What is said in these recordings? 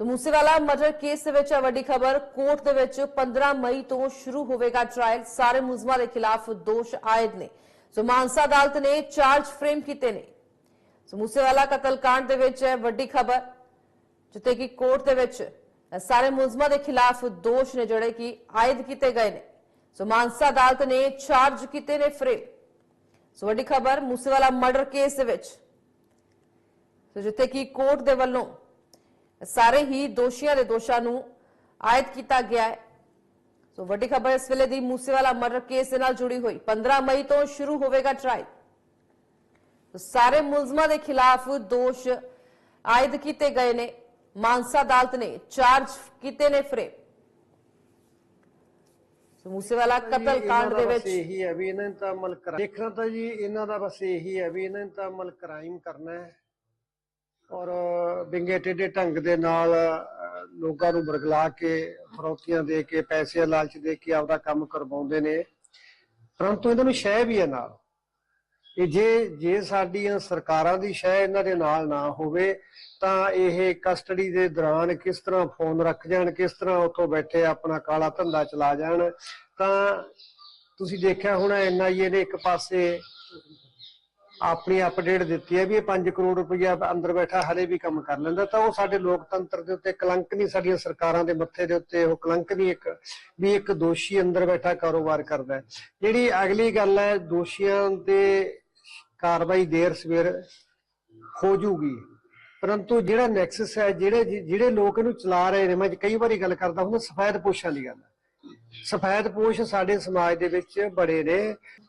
ਸੋ Moosewala murder case ਦੇ ਵਿੱਚ ਇਹ ਵੱਡੀ ਖਬਰ। ਕੋਰਟ ਦੇ ਵਿੱਚ 15 ਮਈ ਤੋਂ ਸ਼ੁਰੂ ਹੋਵੇਗਾ ਟ੍ਰਾਇਲ ਸਾਰੇ ਮੁਲਜ਼ਮਾਂ ਦੇ ਖਿਲਾਫ ਦੋਸ਼ ਆਇਦ ਨੇ। ਸੋ ਮਾਨਸਾ ਅਦਾਲਤ ਨੇ ਚਾਰਜ ਫਰੇਮ ਕੀਤੇ ਨੇ। ਸੋ ਮੂਸੇਵਾਲਾ ਕਤਲकांड ਦੇ ਵਿੱਚ ਹੈ ਵੱਡੀ ਖਬਰ। ਜਿੱਥੇ ਕਿ ਕੋਰਟ ਦੇ ਵਿੱਚ ਸਾਰੇ ਮੁਲਜ਼ਮਾਂ ਦੇ ਖਿਲਾਫ ਦੋਸ਼ ਨੇ ਜਿਹੜੇ ਕਿ ਆਇਦ ਕੀਤੇ ਗਏ ਨੇ। ਸੋ ਮਾਨਸਾ ਅਦਾਲਤ ਨੇ ਚਾਰਜ ਕੀਤੇ ਨੇ ਫਰੇਮ ਸੋ ਵੱਡੀ ਖਬਰ, ਮੂਸੇਵਾਲਾ ਮਰਡਰ ਕੇਸ ਦੇ ਵਿੱਚ। ਸੋ ਜਿੱਥੇ ਕਿ ਕੋਰਟ ਦੇ ਵੱਲੋਂ ਸਾਰੇ ਹੀ ਦੋਸ਼ੀਆਂ ਦੇ ਦੋਸ਼ਾਂ ਨੂੰ ਆਇਦ ਕੀਤਾ ਗਿਆ ਹੈ। ਸੋ ਵੱਡੀ ਖਬਰ ਇਸ ਵੇਲੇ ਦੀ ਮੂਸੇਵਾਲਾ ਮਰਡਰ ਕੇਸ ਦੇ ਨਾਲ ਜੁੜੀ ਹੋਈ। 15 ਮਈ ਤੋਂ ਸ਼ੁਰੂ ਹੋਵੇਗਾ ਟ੍ਰਾਇਲ ਸਾਰੇ ਮੁਲਜ਼ਮਾਂ ਦੇ ਖਿਲਾਫ ਦੋਸ਼ ਆਇਦ ਕੀਤੇ ਗਏ ਨੇ। ਮਾਨਸਾ ਅਦਾਲਤ ਨੇ ਚਾਰਜ ਕੀਤੇ ਨੇ ਫਰੇਮ ਸੋ ਮੂਸੇਵਾਲਾ ਕਤਲ ਕਾਂਡ ਦੇ ਵਿੱਚ ਇਹੀ ਹੈ ਵੀ ਇਹਨਾਂ ਨੇ ਤਾਂ ਅਮਲ ਕਰਾ ਦੇਖਣਾ ਤਾਂ ਜੀ ਇਹਨਾਂ ਦਾ ਬਸ ਇਹੀ ਹੈ ਵੀ ਇਹਨਾਂ ਨੇ ਤਾਂ ਅਮਲ ਕ੍ਰਾਈਮ ਕਰਨਾ ਹੈ। ਔਰ ਬਿੰਗੇ ਟੇਢੇ ਢੰਗ ਦੇ ਨਾਲ ਲੋਕਾਂ ਨੂੰ ਬਰਗਲਾ ਕੇ ਫਰੌਤੀਆਂ ਦੇ ਕੇ, ਪੈਸੇ ਲਾਲਚ ਦੇ ਕੇ ਆਪਦਾ ਕੰਮ ਕਰਵਾਉਂਦੇ ਨੇ। ਪਰੰਤੂ ਇਹਨਾਂ ਨੂੰ ਸ਼ੈ ਵੀ ਹੈ ਨਾਲ। ਕਿ ਜੇ ਜੇ ਸਾਡੀਆਂ ਸਰਕਾਰਾਂ ਦੀ ਸ਼ੈ ਇਹਨਾਂ ਦੇ ਨਾਲ ਨਾ ਹੋਵੇ, ਤਾਂ ਇਹ ਕਸਟਡੀ ਦੇ ਦੌਰਾਨ ਕਿਸ ਤਰ੍ਹਾਂ ਫੋਨ ਰੱਖ ਜਾਣ, ਕਿਸ ਤਰ੍ਹਾਂ ਉੱਥੋਂ ਬੈਠੇ ਆਪਣਾ ਕਾਲਾ ਧੰਦਾ ਚਲਾ ਜਾਣ, ਤਾਂ ਤੁਸੀਂ ਦੇਖਿਆ ਹੋਣਾ ਐਨਆਈਏ ਨੇ ਇੱਕ ਪਾਸੇ ਆਪਣੀ ਅਪਡੇਟ ਦਿੱਤੀ ਹੈ ਵੀ ਇਹ 5 ਕਰੋੜ ਰੁਪਇਆ ਅੰਦਰ ਬੈਠਾ ਹਲੇ ਵੀ ਕੰਮ ਕਰ ਲੈਂਦਾ, ਤਾਂ ਉਹ ਸਾਡੇ ਲੋਕਤੰਤਰ ਦੇ ਉੱਤੇ ਕਲੰਕ ਨਹੀਂ, ਸਾਡੀਆਂ ਸਰਕਾਰਾਂ ਦੇ ਮੱਥੇ ਦੇ ਉੱਤੇ ਉਹ ਕਲੰਕ ਨਹੀਂ ਇੱਕ, ਵੀ ਇੱਕ ਦੋਸ਼ੀ ਅੰਦਰ ਬੈਠਾ ਕਾਰੋਬਾਰ ਕਰਦਾ ਜਿਹੜੀ ਅਗਲੀ ਗੱਲ ਹੈ, ਦੋਸ਼ੀਆਂ ਦੇ ਕਾਰਵਾਈ ਦੇਰ ਸਵੇਰ ਹੋ ਜੂਗੀ ਪਰੰਤੂ ਜਿਹੜਾ ਨੈਕਸਸ ਹੈ, ਜਿਹੜੇ ਜਿਹੜੇ ਲੋਕ ਇਹਨੂੰ ਚਲਾ ਰਹੇ ਨੇ, ਮੈਂ ਕਈ ਵਾਰੀ ਗੱਲ ਕਰਦਾ ਹੁੰਦਾ, ਸਫੈਦ ਪੋਸ਼ਾਂ ਦੀ ਗੱਲ ਹੈ। ਸਫੈਦ ਪੋਸ਼ ਸਾਡੇ ਸਮਾਜ ਦੇ ਵਿੱਚ ਬੜੇ ਨੇ।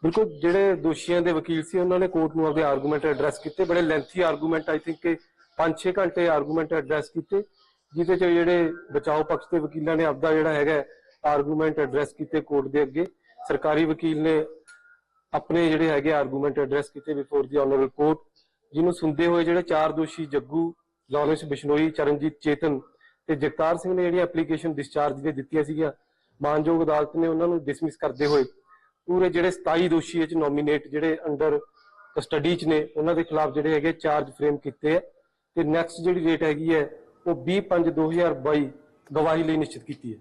ਬਿਲਕੁਲ, ਜਿਹੜੇ ਦੋਸ਼ੀਆਂ ਦੇ ਵਕੀਲ ਸੀ, ਉਹਨਾਂ ਨੇ ਕੋਰਟ ਨੂੰ ਆਪਦੇ ਆਰਗੂਮੈਂਟ ਐਡਰੈਸ ਕੀਤੇ। ਬੜੇ ਲੈਂਥੀ ਆਰਗੂਮੈਂਟ ਆਈ ਥਿੰਕ ਕਿ 5-6 ਘੰਟੇ ਆਰਗੂਮੈਂਟ ਐਡਰੈਸ ਕੀਤੇ, ਜਿਹਦੇ ਚ ਜਿਹੜੇ ਬਚਾਓ ਪੱਖ ਦੇ ਵਕੀਲਾਂ ਨੇ ਆਪਦਾ ਜਿਹੜਾ ਹੈਗਾ ਆਰਗੂਮੈਂਟ ਐਡਰੈਸ ਕੀਤੇ ਕੋਰਟ ਦੇ ਅੱਗੇ। ਸਰਕਾਰੀ ਵਕੀਲ ਨੇ ਆਪਣੇ ਜਿਹੜੇ ਹੈਗੇ ਆਰਗੂਮੈਂਟ ਐਡਰੈਸ ਕੀਤੇ ਬਿਫੋਰ ਦੀ ਆਨਰੇਬਲ ਕੋਰਟ ਜਿਹਨੂੰ ਸੁਣਦੇ ਹੋਏ ਜਿਹੜੇ ਚਾਰ ਦੋਸ਼ੀ ਜੱਗੂ, ਲੌਰੈਂਸ ਬਿਸ਼ਨੋਈ, ਚਰਨਜੀਤ ਚੇਤਨ ਤੇ ਜਗਤਾਰ ਸਿੰਘ ਨੇ ਜਿਹੜੀ ਐਪਲੀਕੇਸ਼ਨ ਡਿਸਚਾਰਜ ਦੇ ਦਿੱਤੀਆਂ ਸੀਗੀਆਂ ਮਾਨਯੋਗ ਅਦਾਲਤ ਨੇ ਉਹਨਾਂ ਨੂੰ ਡਿਸਮਿਸ ਕਰਦੇ ਹੋਏ ਪੂਰੇ ਜਿਹੜੇ 27 ਦੋਸ਼ੀ ਇਹ ਚ ਨੋਮੀਨੇਟ ਜਿਹੜੇ ਅੰਡਰ ਕਸਟਡੀ ਚ ਨੇ, ਉਹਨਾਂ ਦੇ ਖਿਲਾਫ ਜਿਹੜੇ ਹੈਗੇ ਚਾਰਜ ਫਰੇਮ ਕੀਤੇ ਆ ਤੇ ਨੈਕਸਟ ਜਿਹੜੀ ਡੇਟ ਹੈਗੀ ਹੈ, ਉਹ 20/5/2022 ਗਵਾਹੀ ਲਈ ਨਿਸ਼ਚਿਤ ਕੀਤੀ ਹੈ।